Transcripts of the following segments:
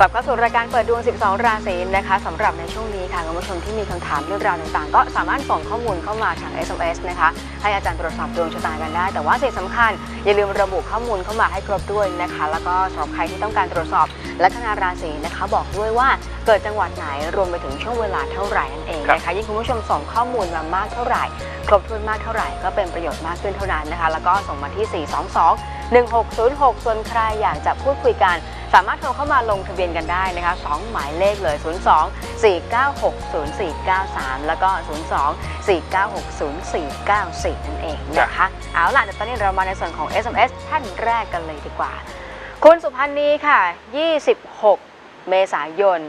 กลับเข้าสู่รายการเปิดดวง 12 ราศีนะคะสำหรับในช่วงนี้ค่ะคุณผู้ชมที่มีคำถามเรื่องราวต่างๆ ก็สามารถส่งข้อมูลเข้ามาทาง SMS นะคะ ให้อาจารย์ตรวจสอบดวงชะตากันได้ แต่ว่าสิ่งสำคัญ อย่าลืมระบุข้อมูลเข้ามาให้ครบด้วยนะคะ แล้วก็สำหรับใครที่ต้องการตรวจสอบลัคนาราศีนะคะ บอกด้วยว่าเกิดจังหวัดไหนรวมไปถึงช่วงเวลาเท่าไหร่นั่นเองนะคะยิ่งคุณผู้ชมส่งข้อมูลมามากเท่าไหร่ ครบถ้วนมากเท่าไหร่ ก็เป็นประโยชน์มากขึ้นเท่านั้นนะคะ แล้วก็ส่งมาที่ 422 1606 ส่วนใครอยากจะพูดคุยกัน สามารถโทรเข้ามาลงทะเบียนกันได้นะคะ2หมายเลขเลย 02 496 0493 แล้วก็ 02 496 0494 นั่นเองนะคะ เอาล่ะแต่ตอนนี้เรามาในส่วนของ SMS ท่านแรกกันเลยดีกว่า คุณสุพันธ์นีค่ะ 26 เมษายน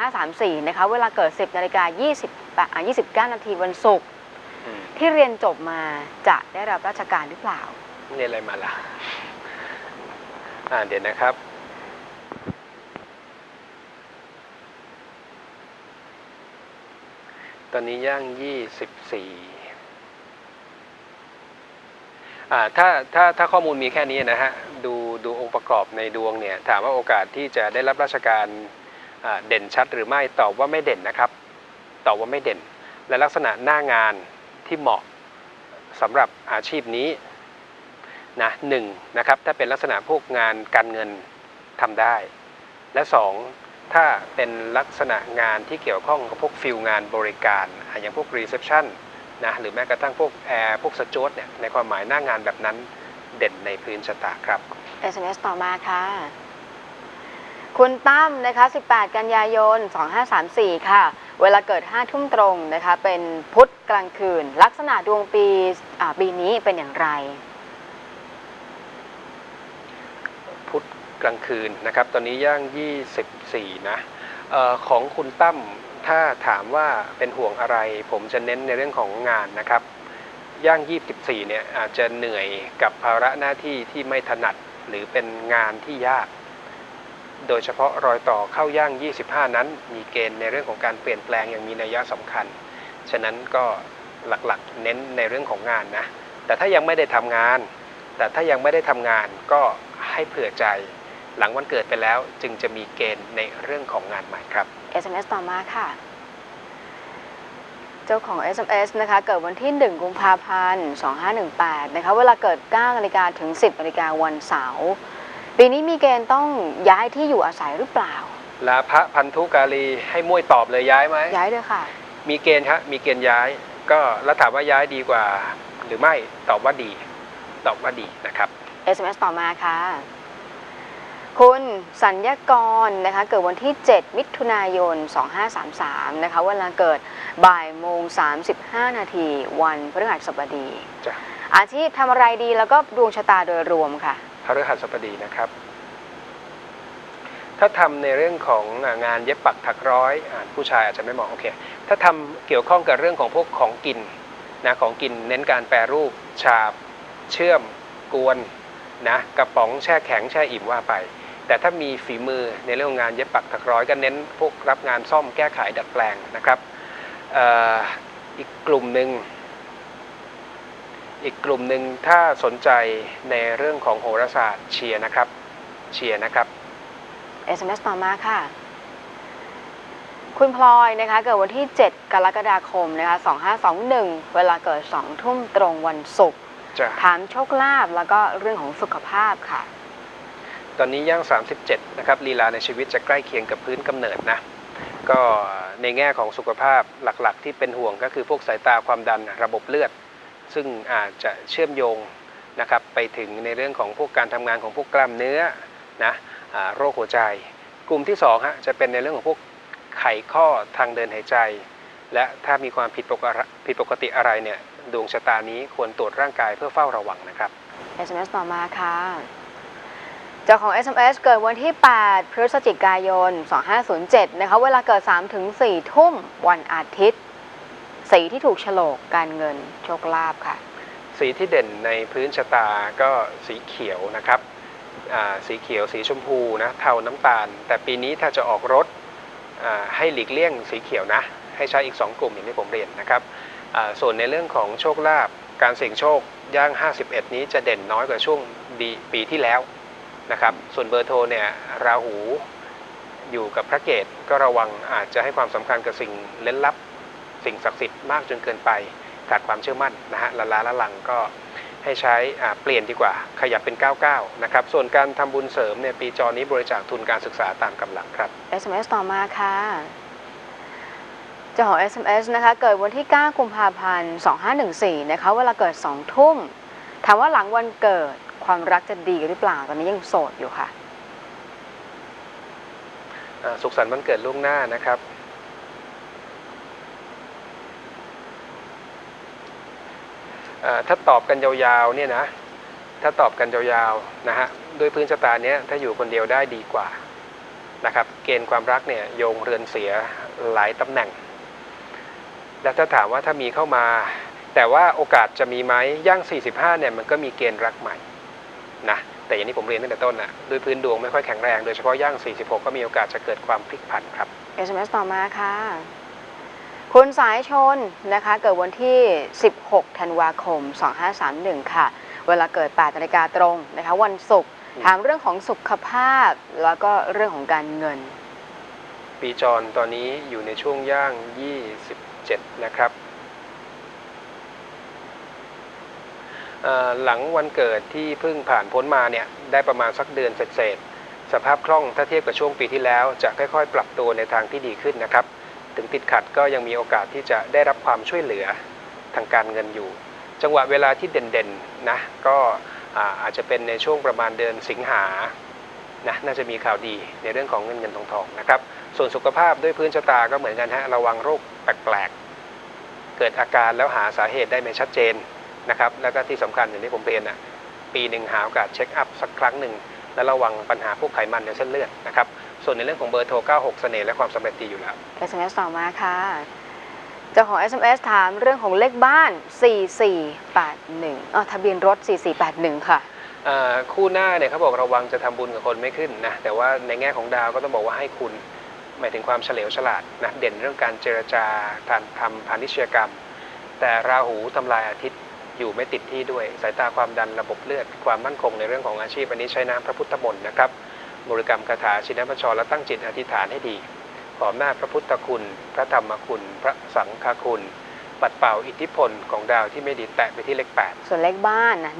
2534 นะคะ เวลาเกิด 10นาฬิกา20อะ29 นาทีวันศุกร์อืมที่เรียนจบมาจะได้รับราชการหรือเปล่า เรียนอะไรมาล่ะ อ่าเดี๋ยวนะครับ ตอนนี้ย่างยี่สิบสี่อ่าถ้าถ้าถ้าข้อมูลมีแค่นี้นะฮะ ดูดูองค์ประกอบในดวงเนี่ย ถามว่าโอกาสที่จะได้รับราชการเด่นชัดหรือไม่ตอบว่าไม่เด่นนะครับ ตอบว่าไม่เด่น และลักษณะหน้างานที่เหมาะสำหรับอาชีพนี้ นะหนึ่งนะครับถ้าเป็นลักษณะพวกงานการเงินทำได้ และสองถ้าเป็นลักษณะงานที่เกี่ยวข้องกับพวกฟิลงานบริการ อย่างพวกรีเซพชันนะหรือแม้กระทั่งพวกแอร์พวกสจวตเนี่ยในความหมายหน้างานแบบนั้นเด่นในพื้นชะตาครับ SMS ต่อมาค่ะ คุณตั้มนะคะ 18 กันยายน 2534 ค่ะ เวลาเกิด 5 ทุ่มตรงนะคะ เป็นพุธกลางคืน ลักษณะดวงปีปีนี้เป็นอย่างไร พุธ กลางคืนนะครับตอนนี้ย่าง 24 นะออของคุณตั้มถ้าถามว่าเป็นห่วงอะไร ผมจะเน้นในเรื่องของงานนะครับ ย่าง 24 เนี่ยอาจจะเหนื่อยกับภาระหน้าที่ที่ไม่ถนัดหรือเป็นงานที่ยาก โดยเฉพาะรอยต่อเข้าย่าง 25 นั้น มีเกณฑ์ในเรื่องของการเปลี่ยนแปลงอย่างมีนัยสำคัญ ฉะนั้นก็หลักๆ เน้นในเรื่องของงานนะ แต่ถ้ายังไม่ได้ทำงาน แต่ถ้ายังไม่ได้ทำงานก็ให้เผื่อใจ หลังวันเกิดไปแล้วจึงจะมีเกณฑ์ในเรื่องของงานใหม่ครับ SMS ต่อมาค่ะ เจ้าของ SMS นะคะเกิดวันที่ 1 กุมภาพันธ์ 2518 นะคะเวลาเกิด 9นาฬิกาถึง 10นาฬิกาวันเสาร์ปีนี้มีเกณฑ์ต้องย้ายที่อยู่อาศัยหรือเปล่า ลาภะพันธุกาลีให้มวยตอบเลยย้ายไหมย้ายเลยค่ะ มีเกณฑ์ครับมีเกณฑ์ย้าย ก็แล้วถามว่าย้ายดีกว่า หรือไม่ตอบว่าดี ตอบว่าดีนะครับ SMS ต่อมาค่ะ คุณสัญญากรนะคะเกิดวันที่ 7 มิถุนายน 2533 นะคะเวลาเกิดบ่ายโมง 35 นาทีวันพฤหัสบดีจ้ะอาชีพทำอะไรดีแล้วก็ดวงชะตาโดยรวมค่ะพฤหัสบดีนะครับ ถ้าทำในเรื่องของงานเย็บปักถักร้อยอาผู้ชายอาจจะไม่เหมาะโอเค ถ้าทำเกี่ยวข้องกับเรื่องของพวกของกินนะของกินเน้นการแปรรูป ฉาบ เชื่อม กวนนะกระป๋องแช่แข็งแช่อิ่มว่าไป แต่ถ้ามีฝีมือในเรื่องของงานเย็บปักถักร้อยก็เน้นพวกรับงานซ่อมแก้ไขดัดแปลงนะครับเอ่ออีกกลุ่มหนึ่งอีกกลุ่มหนึ่งถ้าสนใจในเรื่องของโหราศาสตร์เชียร์นะครับเชียร์นะครับ SMS ต่อมาค่ะ คุณพลอยนะคะเกิดวันที่ 7 กรกฎาคมนะคะ2521 เวลาเกิด 2 ทุ่มตรงวันศุกร์จะถามโชคลาภแล้วก็เรื่องของสุขภาพค่ะ ตอนนี้ย่าง 37 นะครับลีลาในชีวิตจะใกล้เคียงกับพื้นกำเนิดนะ ก็ในแง่ของสุขภาพหลักๆ ที่เป็นห่วงก็คือพวกสายตาความดันระบบเลือด ซึ่งอาจจะเชื่อมโยงนะครับไปถึงในเรื่องของพวกการทำงานของพวกกล้ามเนื้อนะอ่าโรคหัวใจ กลุ่มที่2ฮะจะเป็นในเรื่องของพวกไขข้อทางเดินหายใจ และถ้ามีความผิดปกติผิดปกติอะไรเนี่ยดวงชะตานี้ควรตรวจร่างกายเพื่อเฝ้าระวังนะครับ SMS ต่อมาค่ะ เจ้าของ SMS เกิดวันที่ 8 พฤศจิกายน 2507 นะคะ เวลาเกิด 3 ถึง 4 ทุ่มวันอาทิตย์ สีที่ถูกโฉลกการเงินโชคลาภค่ะ สีที่เด่นในพื้นชะตาก็สีเขียวนะครับสีเขียวสีชมพูนะเทาน้ำตาล แต่ปีนี้ถ้าจะออกรถให้หลีกเลี่ยงสีเขียวนะ ให้ใช้อีก 2 กลุ่มอย่างที่ผมเรียนนะครับส่วนในเรื่องของโชคลาภการเสี่ยงโชคย่าง 51 นี้จะเด่นน้อยกว่าช่วงปีที่แล้ว นะครับ ส่วนเบอร์โทรเนี่ยราหูอยู่กับพระเกตก็ระวังอาจจะให้ความสำคัญกับสิ่งเล้นลับ สิ่งศักดิ์สิทธิ์มากจนเกินไปขาดความเชื่อมั่นนะฮะละล้าละลังก็ให้ใช้อ่าเปลี่ยนดีกว่าขยับเป็น 99 นะครับ ส่วนการทำบุญเสริมเนี่ยปีจอนี้บริจาคทุนการศึกษาตามกำลังครับ SMS ต่อมาค่ะเจ้าของ SMS นะคะ เกิดวันที่ 9 กุมภาพันธ์ 2514 นะคะ เวลาเกิด 2 ทุ่ม ถามว่าหลังวันเกิด ความรักจะดีหรือเปล่าตอนนี้ยังโสดอยู่ค่ะ สุขสันต์วันเกิดล่วงหน้านะครับ ถ้าตอบกันยาวๆเนี่ยนะ ถ้าตอบกันยาวๆนะฮะด้วยพื้นชะตาเนี้ยถ้าอยู่คนเดียวได้ดีกว่านะครับเกณฑ์ความรักเนี่ยโยงเรือนเสียหลายตำแหน่ง แล้วถ้าถามว่าถ้ามีเข้ามา แต่ว่าโอกาสจะมีไหมย่าง 45เนี่ยมันก็มีเกณฑ์รักใหม่ นะแต่อย่างที่ผมเรียนตั้งแต่ต้นนะด้วยพื้นดวงไม่ค่อยแข็งแรงโดยเฉพาะย่าง 46 ก็มีโอกาสจะเกิดความพลิกผันครับ SMS ต่อมาค่ะ คุณสายชนนะคะ เกิดวันที่ 16 ธันวาคม 2531 ค่ะ เวลาเกิด8นาฬิกาตรงนะคะ วันศุกร์อืมถามเรื่องของสุขภาพ แล้วก็เรื่องของการเงิน ปีจรตอนนี้อยู่ในช่วงย่าง 27 นะครับเอ่อ หลังวันเกิดที่เพิ่งผ่านพ้นมาเนี่ยได้ประมาณสักเดือนเศษสภาพคล่องถ้าเทียบกับช่วงปีที่แล้ว จะค่อยๆ ปรับตัวในทางที่ดีขึ้นนะครับ ถึงติดขัดก็ยังมีโอกาสที่จะได้รับความช่วยเหลือทางการเงินอยู่ จังหวะเวลาที่เด่นๆนะก็อ่าอาจจะเป็นในช่วงประมาณเดือนสิงหานะน่าจะมีข่าวดีในเรื่องของเงินเงินทองทองนะครับ ส่วนสุขภาพด้วยพื้นชะตาก็เหมือนกันฮะระวังโรคแปลกๆ เกิดอาการแล้วหาสาเหตุได้ไม่ชัดเจน นะครับแล้วก็ที่สำคัญอย่างที่ผมเรียนอะปีหนึ่งหาโอกาสเช็คอัพสักครั้งหนึ่งและระวังปัญหาพวกไขมันในเส้นเลือดนะครับส่วนในเรื่องของเบอร์โทร 96 เสน่ห์และความสำเร็จดีอยู่แล้ว SMS ต่อมาค่ะเจ้าของ SMS ถามเรื่องของเลขบ้าน 4481อ๋อทะเบียนรถ 4481 ค่ะอ่าคู่หน้าเนี่ยเขาบอกระวังจะทำบุญกับคนไม่ขึ้นนะ แต่ว่าในแง่ของดาวก็ต้องบอกว่าให้คุณ หมายถึงความเฉลียวฉลาดนะ เด่นเรื่องการเจรจาการทำพาณิชยกรรม แต่ราหูทำลายอาทิตย์ อยู่ไม่ติดที่ด้วย สายตาความดันระบบเลือด ความมั่นคงในเรื่องของอาชีพ อันนี้ใช้น้ำพระพุทธมนต์นะครับบริกรรมคาถาชินบัญชรและตั้งจิตอธิษฐานให้ดีขออำนาจพระพุทธคุณ พระธรรมคุณ พระสังฆคุณ ปัดเป่าอิทธิพลของดาวที่ไม่ดีแตะไปที่เลขแปดส่วนเลขบ้านนะ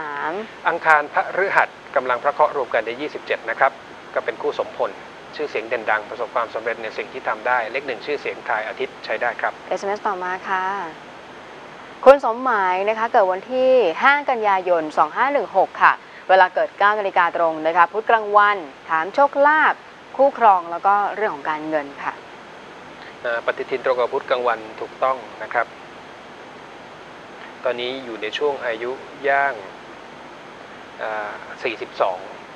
153 อังคารพระฤหัสกำลังพระเคราะห์รวมกันได้ 27 นะครับ ก็เป็นคู่สมพลชื่อเสียงเด่นดังประสบความสำเร็จในสิ่งที่ทำได้ เลขหนึ่งชื่อเสียงทายอาทิตย์ใช้ได้ครับ SMS ต่อมาค่ะ คุณสมหมายนะคะเกิดวันที่ 5 กันยายน 2516 ค่ะ เวลาเกิด 9 นาฬิกาตรงนะคะพุธกลางวัน ถามโชคลาภคู่ครองแล้วก็เรื่องของการเงินค่ะอ่าปฏิทินตรงกับพุธกลางวันถูกต้องนะครับ ตอนนี้อยู่ในช่วงอายุย่างอ่า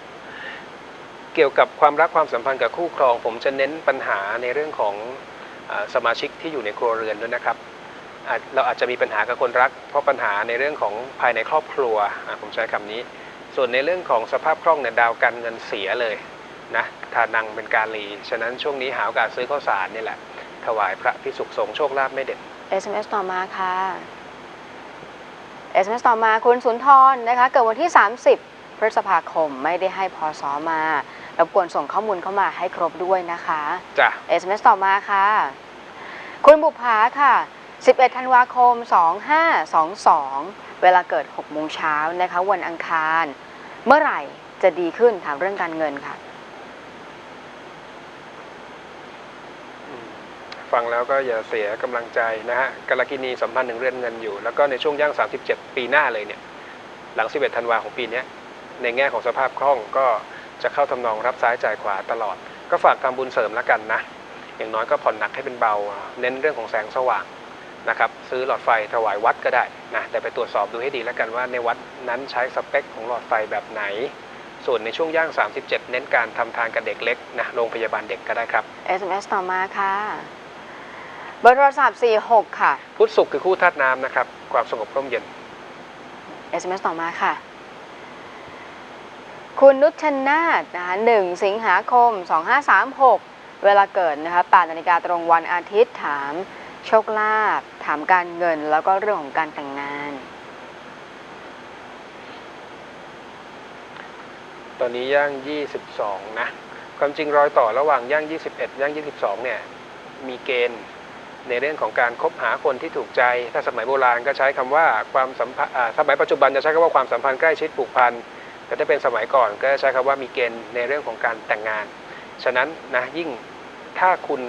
42 เกี่ยวกับความรักความสัมพันธ์กับคู่ครอง ผมจะเน้นปัญหาในเรื่องของอสมาชิกที่อยู่ในครัวเรือนด้วยนะครับ เราอาจจะมีปัญหากับคนรัก เพราะปัญหาในเรื่องของภายในครอบครัวอ่าผมใช้คำนี้ ส่วนในเรื่องของสภาพคล่องเนี่ยดาวการเงินเสียเลยนะทานังเป็นการลีฉะนั้นช่วงนี้หาโอกาสซื้อข้าวสารนี่แหละ ถวายพระพิสุขสงฆ์โชคลาภไม่เด่น SMS ต่อมาค่ะ SMS ต่อมาคุณสุนทรนะคะ เกิดวันที่ 30 พฤษภาคมไม่ได้ให้พอสอมารบกวนส่งข้อมูลเข้ามาให้ครบด้วยนะคะจ้ะ SMS ต่อมาค่ะ คุณบุภาค่ะ 11 ธันวาคม 2522 เวลาเกิด 6 โมงเช้านะคะ วันอังคาร เมื่อไหร่จะดีขึ้นถามเรื่องการเงินค่ะ ฟังแล้วก็อย่าเสียกำลังใจนะฮะกรกินีสัมพันธ์ถึงเรือนเงินอยู่ แล้วก็ในช่วงย่าง 37 ปีหน้าเลยเนี่ย หลัง 11 ธันวาของปีนี้ในแง่ของสภาพคล่องก็จะเข้าทำนองรับซ้ายจ่ายขวาตลอด ก็ฝากทำบุญเสริมแล้วกันนะ อย่างน้อยก็ผ่อนหนักให้เป็นเบา เน้นเรื่องของแสงสว่าง นะครับซื้อหลอดไฟถวายวัดก็ได้นะแต่ไปตรวจสอบดูให้ดีแล้วกันว่าในวัดนั้นใช้สเปคของหลอดไฟแบบไหน ส่วนในช่วงย่าง 37 เน้นการทำทานกับเด็กเล็กนะโรงพยาบาลเด็กก็ได้ครับ SMS ต่อมาค่ะเบอร์โทรศัพท์ 46 ค่ะ พุธศุกร์คือคู่ธาตุน้ำนะครับ ความสงบร่มเย็น SMS ต่อมาค่ะ คุณนุชนาธนะคะ1สิงหาคม 2536 เวลาเกิดนะคะ8นาฬิกาตรงวันอาทิตย์ถาม โชคลาภถามการเงินแล้วก็เรื่องของการแต่งงาน ตอนนี้ย่าง 22 นะ ความจริงรอยต่อระหว่างย่าง 21 ย่าง 22 เนี่ย มีเกณฑ์ในเรื่องของการคบหาคนที่ถูกใจ ถ้าสมัยโบราณก็ใช้คำว่าความสัมพันธ์สมัยปัจจุบันจะใช้คำว่าความสัมพันธ์ใกล้ชิดผูกพัน แต่ถ้าเป็นสมัยก่อนก็ใช้คำว่ามีเกณฑ์ในเรื่องของการแต่งงาน ฉะนั้นนะยิ่งถ้าคุณ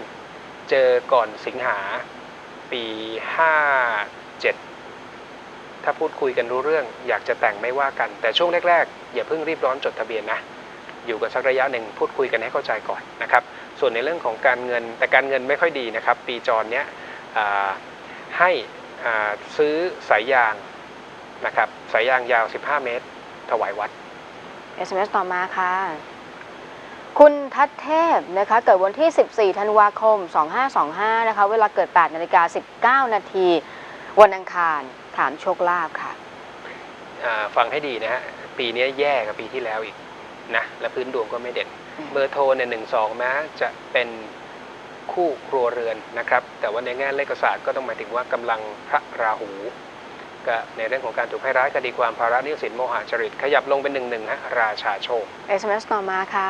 เจอก่อนสิงหา ปี 57 ถ้าพูดคุยกันรู้เรื่อง อยากจะแต่งไม่ว่ากัน แต่ช่วงแรกๆ อย่าเพิ่งรีบร้อนจดทะเบียนนะ อยู่กันสักระยะหนึ่งพูดคุยกันให้เข้าใจก่อนนะครับ ส่วนในเรื่องของการเงิน แต่การเงินไม่ค่อยดีนะครับ ปีจรเนี้ยให้ซื้อสายยางนะครับ สายยางยาว 15 เมตร ถวายวัด SMS ต่อมาค่ะ คุณทัศเทพนะคะเกิดวันที่ 14 ธันวาคม 2525 นะคะ เวลาเกิด 8 นาฬิกา 19 นาที วันอังคาร ถามโชคลาภค่ะ อ่าฟังให้ดีนะฮะ ปีนี้แย่กว่าปีที่แล้วอีกนะ และพื้นดวงก็ไม่เด่นอืมเบอร์โทรเนี่ยหนึ่งสองแม้จะเป็นคู่ครัวเรือนนะครับ แต่ว่าในแง่เลขศาสตร์ก็ต้องหมายถึงว่ากำลังพระราหูก็ในเรื่องของการถูกให้ร้ายคดีความภาระหนี้สินโมหะจริต ขยับลงเป็นหนึ่งหนึ่งฮะราชาโชค SMS ต่อมาค่ะ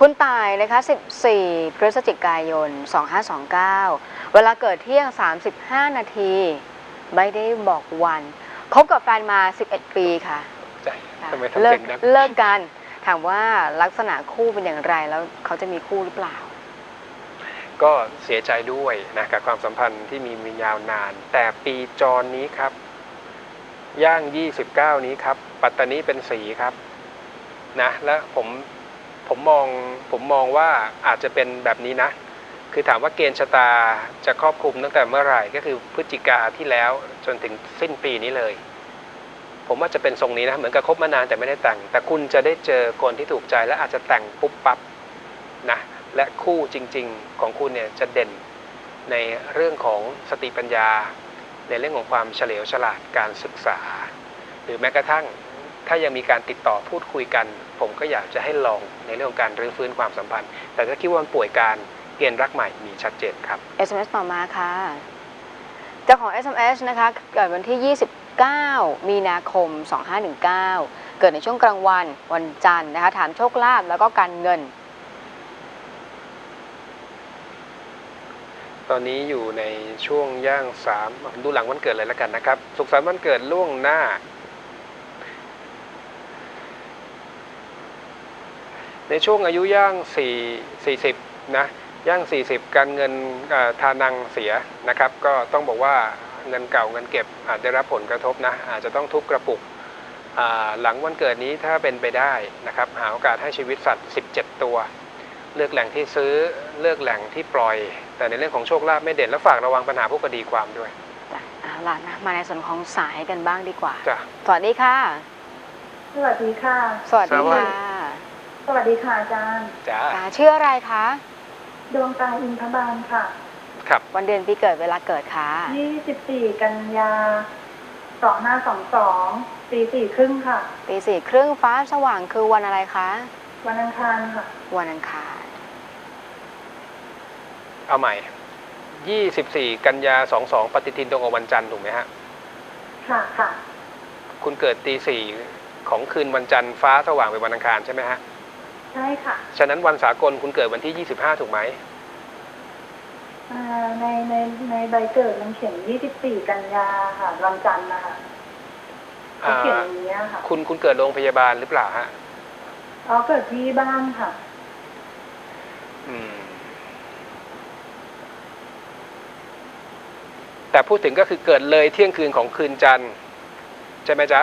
คุณตายนะคะ 14 พฤศจิกายน 2529 เวลาเกิดเที่ยง 35 นาที ไม่ได้บอกวัน คบกับแฟนมา 11 ปีค่ะใจทำไมทำเลิเสีกยงดังเลิกกัน ถามว่าลักษณะคู่เป็นอย่างไรแล้วเขาจะมีคู่หรือเปล่า ก็เสียใจด้วยนะกับความสัมพันธ์ที่มีมียาวนาน แต่ปีจรนี้ครับ ย่าง 29 นี้ครับ ปัตตานีเป็นสีครับ นะ และผม ผมมองผมมองว่าอาจจะเป็นแบบนี้นะ คือถามว่าเกณฑ์ชะตาจะครอบคลุมตั้งแต่เมื่อไหร่ก็คือพฤศจิกาที่แล้วจนถึงสิ้นปีนี้เลย ผมว่าจะเป็นทรงนี้นะเหมือนกับคบมานานแต่ไม่ได้แต่ง แต่คุณจะได้เจอคนที่ถูกใจและอาจจะแต่งปุ๊บปั๊บนะและคู่จริง ๆของคุณเนี่ยจะเด่นในเรื่องของสติปัญญา ในเรื่องของความเฉลียวฉลาดการศึกษา หรือแม้กระทั่งถ้ายังมีการติดต่อพูดคุยกัน ผมก็อยากจะให้ลองในเรื่องของการรื้อฟื้นความสัมพันธ์ แต่ถ้าคิดว่ามันป่วยการเกณฑ์รักใหม่มีชัดเจนครับ SMS ต่อมาค่ะเจ้าของ SMS นะคะเกิดวันที่ 29 มีนาคม 2519 เกิดในช่วงกลางวันวันจันทร์นะคะถามโชคลาภแล้วก็การเงิน ตอนนี้อยู่ในช่วงย่างสามดูหลังวันเกิดเลยแล้วกันนะครับ สุขสันต์วันเกิดล่วงหน้า ในช่วงอายุย่าง 4 40 นะ ย่าง 40 การเงินเอ่อทานังเสียนะครับ ก็ต้องบอกว่าเงินเก่าเงินเก็บอาจได้รับผลกระทบนะ อาจจะต้องทุบกระปุกอ่าหลังวันเกิดนี้ถ้าเป็นไปได้นะครับ หาโอกาสให้ชีวิตสัตว์ 17 ตัว เลือกแหล่งที่ซื้อเลือกแหล่งที่ปล่อย แต่ในเรื่องของโชคลาภไม่เด่นและฝากระวังปัญหาพวกคดีความด้วยจ้ะเอาล่ะนะมาในส่วนของสายกันบ้างดีกว่าจ้ะสวัสดีค่ะ สวัสดีค่ะ สวัสดีสวัสดีค่ะ สวัสดีค่ะอาจารย์ จ้าอ่าชื่ออะไรคะ ดวงตาอินทบาลค่ะ ครับ วันเดือนปีเกิดเวลาเกิดค่ะ 24 กันยา 2522ตีสี่ครึ่งค่ะตีสี่ครึ่งฟ้าสว่างคือวันอะไรคะ วันอังคารค่ะ วันอังคาร เอาใหม่ 24 กันยา 22 ปฏิทินตรงกับวันจันทร์ถูกไหมฮะ ค่ะค่ะ คุณเกิดตีสี่ของคืนวันจันทร์ฟ้าสว่างเป็นวันอังคารใช่ไหมฮะ ใช่ค่ะ ฉะนั้นวันสากลคุณเกิดวันที่ 25 ถูกไหมอ่าในในในใบเกิดมันเขียน 24 กันยาค่ะวันจันทร์นะคะเขาอ่าเขียนอย่างนี้ยค่ะ คุณคุณเกิดโรงพยาบาลหรือเปล่าฮะอ๋อเกิดที่บ้านค่ะ อืม แต่พูดถึงก็คือเกิดเลยเที่ยงคืนของคืนจันทร์ใช่ไหมจ๊ะ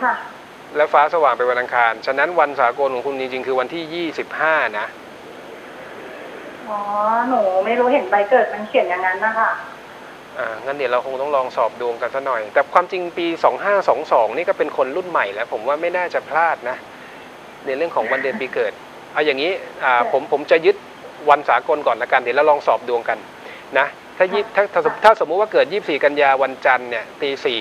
ค่ะ แล้วฟ้าสว่างเป็นวันอังคาร ฉะนั้นวันสากลของคุณจริงๆคือวันที่25นะ อ๋อ หนูไม่รู้เห็นใบเกิดมันเขียนอย่างนั้นนะคะอ่างั้นเดี๋ยวเราคงต้องลองสอบดวงกันซะหน่อย แต่ความจริงปี2522นี่ก็เป็นคนรุ่นใหม่แล้ว ผมว่าไม่น่าจะพลาดนะ ในเรื่องของวันเดือนปีเกิด เอาอย่างนี้อ่าผมผมจะยึดวันสากลก่อนละกัน เดี๋ยวเราลองสอบดวงกันนะถ้ายี่ถ้าถ้าสมถ้าสมมุติว่าเกิด 24 กันยาวันจันทร์เนี่ยตีสี่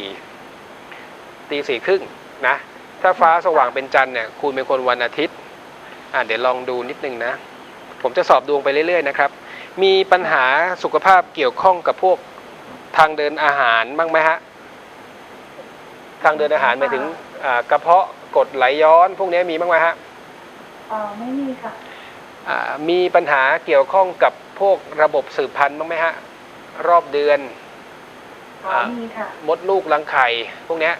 ตีสี่ครึ่งนะ ถ้าฟ้าสว่างเป็นจันทร์เนี่ยคุณเป็นคนวันอาทิตย์อ่าเดี๋ยวลองดูนิดนึงนะ ผมจะสอบดวงไปเรื่อยๆนะครับ มีปัญหาสุขภาพเกี่ยวข้องกับพวกทางเดินอาหารบ้างไหมฮะทางเดินอาหารหมายถึงอ่ากระเพาะกรดไหลย้อน พวกนี้มีบ้างไหมฮะออ๋อไม่มีค่ะอ่ามีปัญหาเกี่ยวข้องกับพวกระบบสืบพันธุ์บ้างไหมฮะรอบเดือนอ๋ออ่ามีค่ะมดลูกรังไข่พวกเนี้ย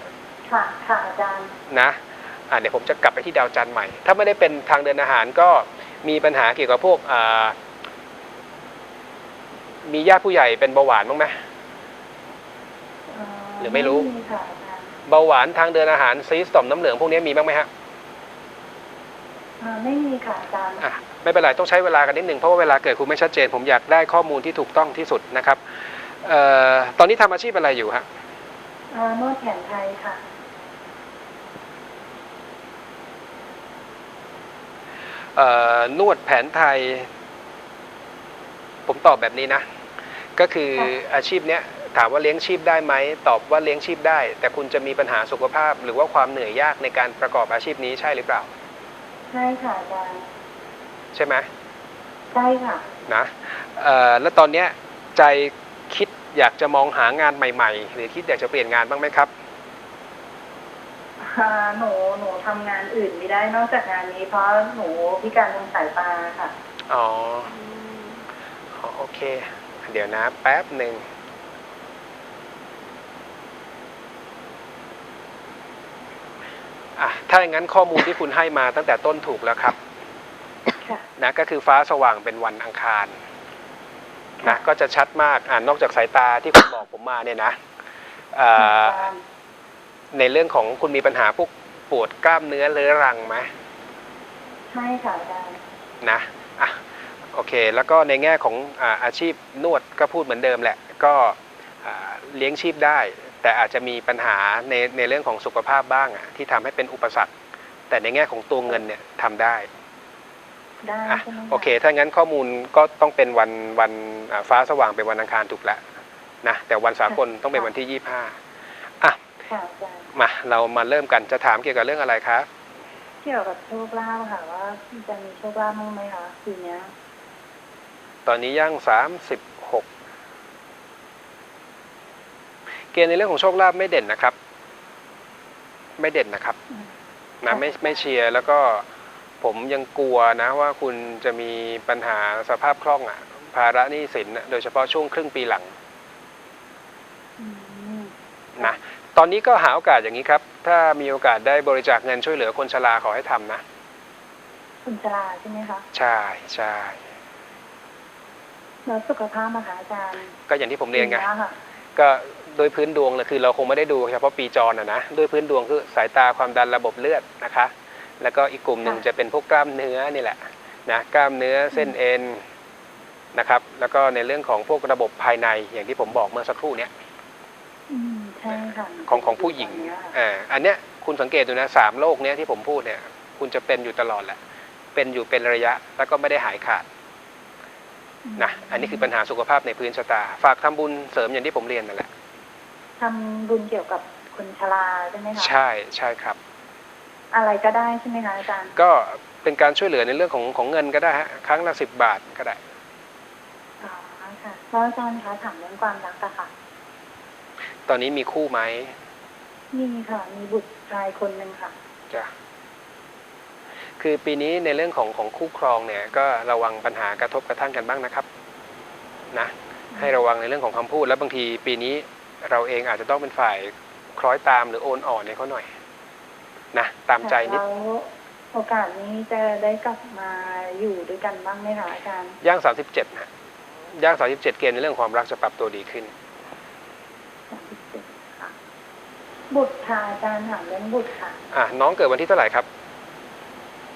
ค่ะค่ะอาจารย์นะอ่าเดี๋ยวผมจะกลับไปที่ดาวจันทร์ใหม่ ถ้าไม่ได้เป็นทางเดินอาหารก็มีปัญหาเกี่ยวกับพวกอ่ามีญาติผู้ใหญ่เป็นเบาหวานบ้างไหมหรือไม่รู้มีค่ะอาจารย์เบาหวานทางเดินอาหารซีสต่อมน้ำเหลืองพวกนี้มีบ้างไหมฮะอ่าไม่มีค่ะอาจารย์อะไม่เป็นไรต้องใช้เวลากันนิดหนึ่งเพราะว่าเวลาเกิดคุณไม่ชัดเจน ผมอยากได้ข้อมูลที่ถูกต้องที่สุดนะครับเอ่อตอนนี้ทำอาชีพอะไรอยู่ฮะอ่านวดแผนไทยค่ะ เอ่อ นวดแผนไทย ผมตอบแบบนี้นะ ก็คือค่ะอาชีพเนี้ยถามว่าเลี้ยงชีพได้ไหมตอบว่าเลี้ยงชีพได้ แต่คุณจะมีปัญหาสุขภาพ หรือว่าความเหนื่อยยากในการประกอบอาชีพนี้ใช่หรือเปล่า ใช่ค่ะอาจารย์ใช่ไหมใช่ค่ะนะเอ่อแล้วตอนเนี้ยใจคิดอยากจะมองหางานใหม่ ๆ หรือคิดอยากจะเปลี่ยนงานบ้างไหมครับ อ่าหนูหนูทำงานอื่นไม่ได้นอกจากงานนี้ เพราะหนูพิการทางสายตาค่ะ อ๋ออ๋อโอเค เดี๋ยวนะ แป๊บหนึ่ง อะ ถ้าอย่างนั้นข้อมูลที่คุณให้มาตั้งแต่ต้นถูกแล้วครับ ค่ะ นะก็คือฟ้าสว่างเป็นวันอังคารนะก็จะชัดมากอ่านอกจากสายตาที่คุณบอกผมมาเนี่ยนะเอ่ออาจารย์ ในเรื่องของคุณมีปัญหาพวกปวดกล้ามเนื้อเรื้อรังไหมใช่ค่ะอาจารย์นะอะโอเค แล้วก็ในแง่ของอาอาชีพนวดก็พูดเหมือนเดิมแหละ ก็อ่าเลี้ยงชีพได้ แต่อาจจะมีปัญหาในในเรื่องของสุขภาพบ้างอะที่ทำให้เป็นอุปสรรค แต่ในแง่ของตัวเงินเนี่ยทำได้ ได้อะใช่ไหมะโอเค ถ้างั้นข้อมูลก็ต้องเป็นวันวันอ่าฟ้าสว่างเป็นวันอังคารถูกแล้วนะ แต่วันสากลต้องเป็นวันที่25อะ ค่ะอาจารย์ มาเรามาเริ่มกันจะถามเกี่ยวกับเรื่องอะไรคะเกี่ยวกับโชคลาภค่ะว่าจะมีโชคลาภบ้างไหมคะปีเนี้ยตอนนี้ย่าง36เกณฑ์ในเรื่องของโชคลาภไม่เด่นนะครับ ไม่เด่นนะครับอืมนะไม่ไม่เชียร์แล้วก็ผมยังกลัวนะว่าคุณจะมีปัญหาสภาพคล่องอะภาระหนี้สินอะโดยเฉพาะช่วงครึ่งปีหลังอืมนะ ตอนนี้ก็หาโอกาสอย่างนี้ครับ ถ้ามีโอกาสได้บริจาคเงินช่วยเหลือคนชราขอให้ทำนะคุณชราใช่ไหมคะใช่ใช่แล้วสุขภาพนะคะอาจารย์ ก็อย่างที่ผมเรียนไงปีค่ะก็โดยพื้นดวงเลยคือเราคงไม่ได้ดูเฉพาะปีจรนะนะด้วยพื้นดวงคือสายตาความดันระบบเลือดนะคะ แล้วก็อีกกลุ่มหนึ่งค่ะจะเป็นพวกกล้ามเนื้อนี่แหละนะกล้ามเนื้อเส้นเอ็นนะครับ แล้วก็ในเรื่องของพวกระบบภายในอย่างที่ผมบอกเมื่อสักครู่เนี้ยอืมใช่ค่ะ ของของผู้หญิงตอนเนี้ยค่ะอ่าอันเนี้ยคุณสังเกตดูนะสามโรคเนี้ยที่ผมพูดเนี่ย คุณจะเป็นอยู่ตลอดแหละ เป็นอยู่เป็นระยะแล้วก็ไม่ได้หายขาดนะอันนี้คือปัญหาสุขภาพในพื้นชะตา ฝากทำบุญเสริมอย่างที่ผมเรียนนั่นแหละทำบุญเกี่ยวกับคนชราใช่ไหมคะใช่ใช่ครับ อะไรก็ได้ใช่ไหมคะอาจารย์ก็เป็นการช่วยเหลือในเรื่องของของเงินก็ได้ฮะครั้งละสิบบาทก็ได้อ๋อค่ะแล้วอาจารย์คะถามเรื่องความรักอะค่ะ ตอนนี้มีคู่ไหมมีค่ะ มีบุตรชายคนหนึ่งค่ะจ้ะคือปีนี้ในเรื่องของของคู่ครองเนี่ย ก็ระวังปัญหากระทบกระทั่งกันบ้างนะครับ นะ ให้ระวังในเรื่องของคำพูด แล้วบางทีปีนี้เราเองอาจจะต้องเป็นฝ่ายคล้อยตามหรือโอนอ่อนให้เขาหน่อย นะตามใจนิดแล้วโอกาสนี้จะได้กลับมาอยู่ด้วยกันบ้างไหมคะอาจารย์ย่าง37นะย่าง37เกณฑ์ในเรื่องความรักจะปรับตัวดีขึ้น ค่ะ บุตรค่ะอาจารย์ถามเรื่องบุตรค่ะ อะน้องเกิดวันที่เท่าไหร่ครับ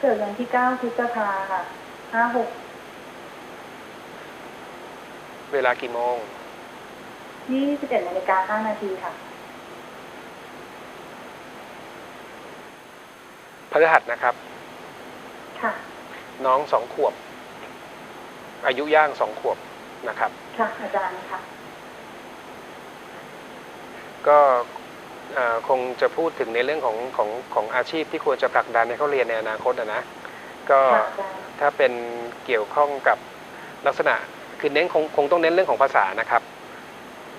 เกิดวันที่เก้าพฤษภาค่ะห้าหกเวลากี่โมงยี่สิบเอ็ดนาฬิกาห้านาทีค่ะพฤหัสนะครับ ค่ะ น้องสองขวบ อายุย่างสองขวบนะครับ ค่ะ อาจารย์ค่ะ ก็เอ่อคงจะพูดถึงในเรื่องของของของอาชีพที่ควรจะผลักดันให้เขาเรียนในอนาคตอะนะก็ค่ะอาจารย์ถ้าเป็นเกี่ยวข้องกับลักษณะคือเน้นคงคงต้องเน้นเรื่องของภาษานะครับ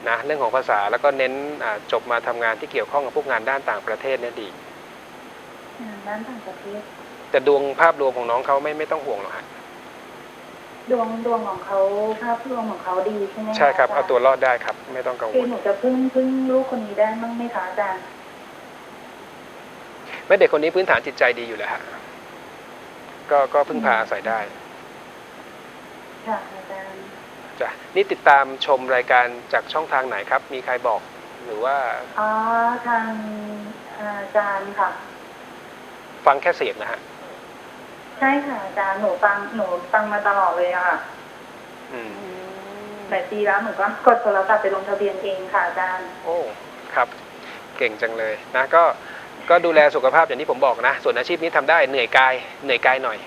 นะเรื่องของภาษาแล้วก็เน้นอ่าจบมาทำงานที่เกี่ยวข้องกับพวกงานด้านต่างประเทศเนี่ยดีงานด้านต่างประเทศแต่ดวงภาพรวมของน้องเขาไม่ไม่ต้องห่วงหรอกฮะ ดวงดวงของเขาภาพรวมของเขาดีใช่ไหมะใช่ครับจเอาตัวรอดได้ครับ ไม่ต้องกังวคือล หนูจะพึ่งพึ่งลูกคนนี้ได้มั้งไหมคะอาจารย์แม่เด็กคนนี้พื้นฐานจิตใจดีอยู่แล้วฮะก็ก็พึ่งพาอาศัยได้ค่ะอาจารย์จ้ะนี่ติดตามชมรายการจากช่องทางไหนครับ มีใครบอกหรือว่าอ๋อทางอาจารย์ค่ะ ฟังแค่เสียงนะฮะ ใช่ค่ะอาจารย์หนูฟังหนูฟังมาตลอดเลยอะค่ะอืมหลายปีแล้วหนูก็กดโทรศัพท์ไปลงทะเบียนเองค่ะอาจารย์ โอ้ครับ เก่งจังเลยนะก็ก็ดูแลสุขภาพอย่างที่ผมบอกนะ ส่วนอาชีพนี้ทำได้เหนื่อยกายเหนื่อยกายหน่อย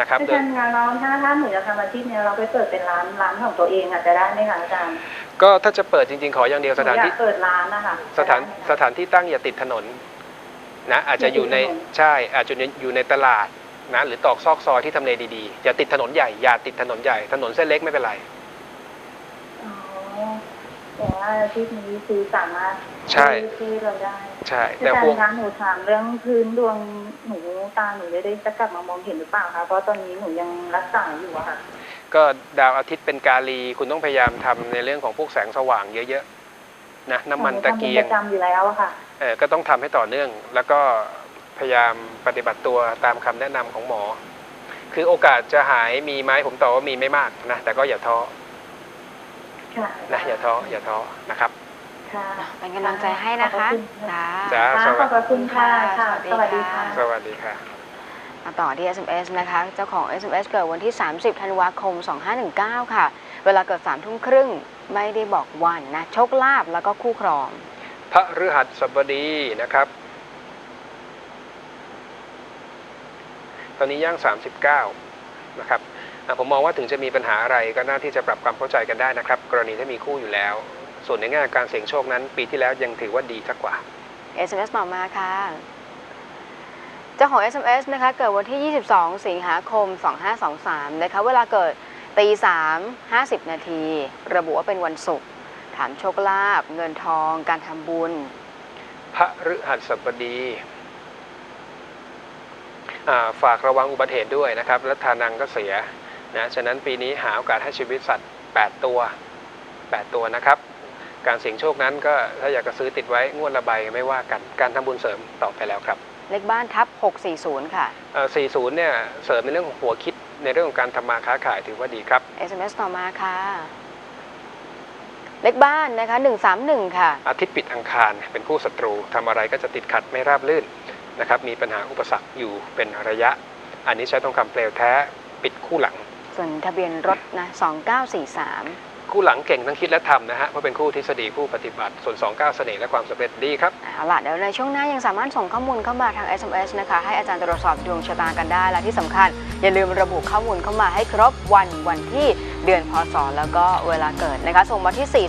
นะครับอาโดยจารย์คะแล้วถ้าถ้าหนูจะทำอาชีพเนี้ยเราไปเปิดเป็นร้านร้านของตัวเองอาจจะได้ไหมคะอาจารย์ก็ถ้าจะเปิดจริงๆขออย่างเดียวหสนูถานอยาที่กเปิดร้านนะคะสถานจะได้ไหมสคะถานที่ตั้งอย่าติดถนนนะอาจจะอยู่ในอย่าติดถนนใช่อาจจะอยู่ในตลาด นะหรือตอกซอกซอยที่ทำเลดีๆ อย่าติดถนนใหญ่อย่าติดถนนใหญ่ ถนนเส้นเล็กไม่เป็นไร อ๋อแต่ว่าอาชีพนี้คือสามารถใช่ช่วยเราได้ใช่อาแต่จารพวกย์คะหนูถามเรื่องพื้นดวงหนูตาหนูได้ได้จะกลับมามองเห็นหรือเปล่าคะเพราะตอนนี้หนูยังรักษาอยู่อะค่ะ ก็ดาวอาทิตย์เป็นกาลี คุณต้องพยายามทำในเรื่องของพวกแสงสว่างเยอะๆนะน้ำมันตะเกียหงนูทำป็นประจำอยู่แล้วอะค่ะ เออก็ต้องทำให้ต่อเนื่อง แล้วก็ พยายามปฏิบัติตัวตามคำแนะนำของหมอ คือโอกาสจะหายมีไหมผมตอบว่ามีไม่มากนะแต่ก็อย่าท้อค่ะนะอย่าท้ออย่าท้อนะครับค่ะเป็นกำลังใจให้นะคะจ้าจ้าจ้าขอบคุณค่ะค่ะสสวัวัสสดีดีค่ะค่ะ สวัสดีค่ะ มาต่อที่ SMS นะคะ เจ้าของ SMS เกิดวันที่ 30 ธันวาคม 2519 ค่ะ เวลาเกิด3ทุ่มครึ่งไม่ได้บอกวันนะ โชคลาภแล้วก็คู่ครอง พระฤหัสบดีนะครับ ตอนนี้ย่าง 39 นะครับอะผมมองว่าถึงจะมีปัญหาอะไรก็น่าที่จะปรับความเข้าใจกันได้นะครับ กรณีถ้ามีคู่อยู่แล้ว ส่วนในแง่การเสี่ยงโชคนั้น ปีที่แล้วยังถือว่าดีสักกว่า SMS ต่อมาค่ะเจ้าของ SMS นะคะเกิดวันที่ 22 สิงหาคม 2523 นะคะเวลาเกิดตี3 50 นาที ระบุว่าเป็นวันศุกร์ถามโชคลาภเงินทอง การทำบุญ พระฤหัสบดีอ่า ฝากระวังอุบัติเหตุด้วยนะครับ และทานังก็เสียนะฉะนั้นปีนี้หาโอกาสให้ชีวิตสัตว์ 8 ตัว 8 ตัวนะครับ การเสี่ยงโชคนั้นก็ถ้าอยากจะซื้อติดไว้งวดละใบไม่ว่ากันการทำบุญเสริมต่อไปแล้วครับเลขบ้านทับ 640 ค่ะเอ่อ40 เนี่ย เสริมในเรื่องของหัวคิดในเรื่องของการทำมาค้าขายถือว่าดีครับ SMS ต่อมาค่ะ เลขบ้านนะคะ 131 ค่ะ อาทิตย์ปิดอังคารเป็นคู่ศัตรูทำอะไรก็จะติดขัดไม่ราบรื่น นะครับมีปัญหาอุปสรรคอยู่เป็นระยะ อันนี้ใช้ทองคำเปลวแท้ปิดคู่หลัง ส่วนทะเบียนรถนะ2943 คู่หลังเก่งทั้งคิดและทำนะฮะเพราะเป็นคู่ทฤษฎีคู่ปฏิบัติ ส่วน 29 เสน่ห์และความสำเร็จดีครับ เอาล่ะเดี๋ยวในช่วงหน้ายังสามารถส่งข้อมูลเข้ามาทาง SMS นะคะ ให้อาจารย์ตรวจสอบดวงชะตากันได้และที่สำคัญ อย่าลืมระบุข้อมูลเข้ามาให้ครบวันวันที่เดือนพศแล้วก็เวลาเกิดนะคะ ส่งมาที่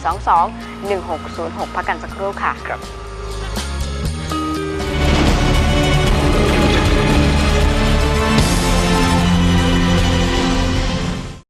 422 1606 พักกันสักครู่ค่ะ ครับ